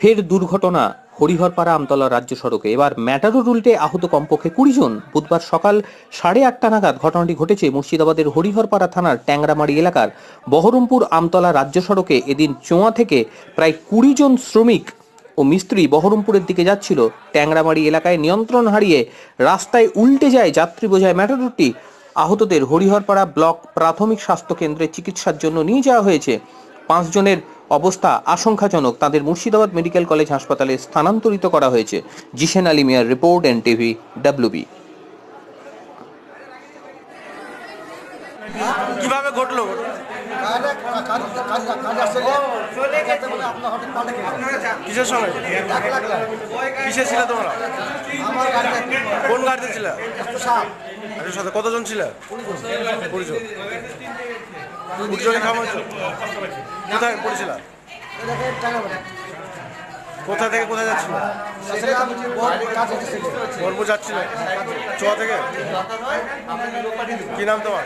ফের দুর্ঘটনা। হরিহরপাড়া আমতলা রাজ্য সড়কে। এবার ম্যাটারোর উল্টে আহত কমপক্ষে কুড়ি জন। বুধবার সকাল সাড়ে আটটা নাগাদ ঘটনাটি ঘটেছে মুর্শিদাবাদের হরিহরপাড়া থানার ট্যাংরামারি এলাকার। বহরমপুর আমতলা রাজ্য সড়কে এদিন চোঁয়া থেকে প্রায় কুড়ি জন শ্রমিক ও মিস্ত্রি বহরমপুরের দিকে যাচ্ছিল। ট্যাংরামারি এলাকায় নিয়ন্ত্রণ হারিয়ে রাস্তায় উল্টে যায় যাত্রী বোঝায় ম্যাটারোরটি আহতদের হরিহরপাড়া ব্লক প্রাথমিক স্বাস্থ্য কেন্দ্রে চিকিৎসার জন্য নিয়ে যাওয়া হয়েছে। পাঁচজনের অবস্থা আশঙ্কাজনক। তাদের মুর্শিদাবাদ মেডিকেল কলেজ হাসপাতালে স্থানান্তরিত করা হয়েছে। জিশেন আলী মিয়ার রিপোর্ট এন টিভি ডাব্লিউবি কীভাবে ঘটলো? কোন গাড়িতে ছিল? এর সাথে কতজন ছিল? কোথায় পড়েছিল? কোথা থেকে কোথায় যাচ্ছিল? কাজ যাচ্ছিল? চোয়া থেকে? কি নাম তোমার?